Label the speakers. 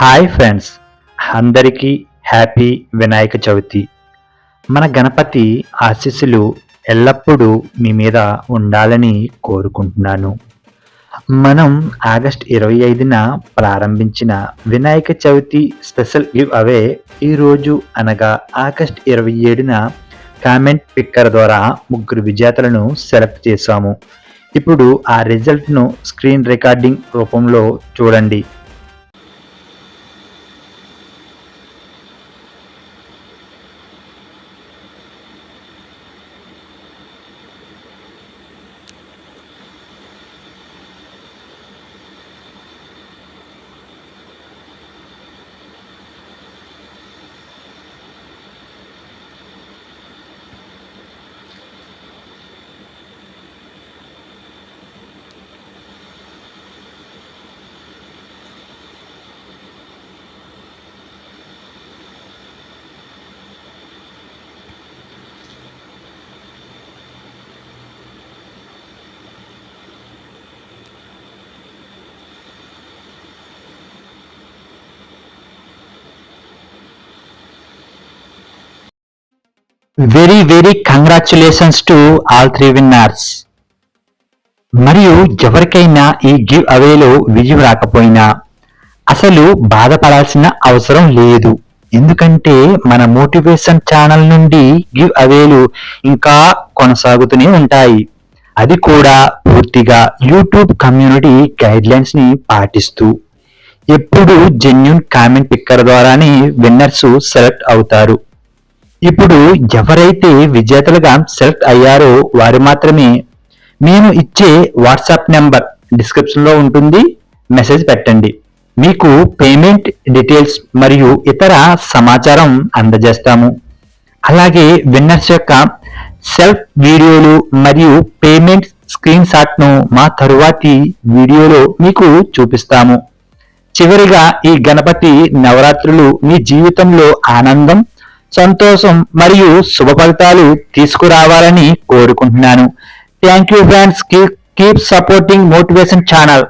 Speaker 1: Hi friends. అందరికీ happy Vinayaka Chavithi. మన గణపతి ఆశీస్సులు ఎల్లప్పుడూ మీ మీద ఉండాలని కోరుకుంటున్నాను. మనం ఆగస్ట్ ఇరవై ఐదున ప్రారంభించిన Vinayaka Chavithi special giveaway ఈరోజు అనగా ఆగస్ట్ ఇరవై ఏడున కామెంట్ పిక్కర్ ద్వారా ముగ్గురు విజేతలను సెలెక్ట్ చేశాము. ఇప్పుడు ఆ రిజల్ట్ను స్క్రీన్ రికార్డింగ్ రూపంలో చూడండి. Very very congratulations to all three winners మరియు ఎవరికైనా ఈ గివ్ అవేలో విజయం రాకపోయినా అసలు బాధపడాల్సిన అవసరం లేదు. ఎందుకంటే మన మోటివేషన్ ఛానల్ నుండి గివ్ అవేలు ఇంకా కొనసాగుతూనే ఉంటాయి. అది కూడా పూర్తిగా యూట్యూబ్ కమ్యూనిటీ గైడ్ లైన్స్ని పాటిస్తూ. ఎప్పుడు జెన్యున్ కామెంట్ పిక్కర్ ద్వారానే విన్నర్స్ సెలెక్ట్ అవుతారు. ఇప్పుడు ఎవరైతే విజేతలుగా సెలెక్ట్ అయ్యారో వారు మాత్రమే. మేము ఇచ్చే వాట్సాప్ నెంబర్ డిస్క్రిప్షన్లో ఉంటుంది. మెసేజ్ పెట్టండి. మీకు పేమెంట్ డీటెయిల్స్ మరియు ఇతర సమాచారం అందజేస్తాము. అలాగే విన్నర్స్ యొక్క సెల్ఫ్ వీడియోలు మరియు పేమెంట్ స్క్రీన్ షాట్ను మా తరువాతి వీడియోలో మీకు చూపిస్తాము. చివరిగా ఈ గణపతి నవరాత్రులు మీ జీవితంలో ఆనందం సంతోషం మరియు శుభ ఫలితాలు తీసుకురావాలని కోరుకుంటున్నాను. Thank you friends keep supporting motivation channel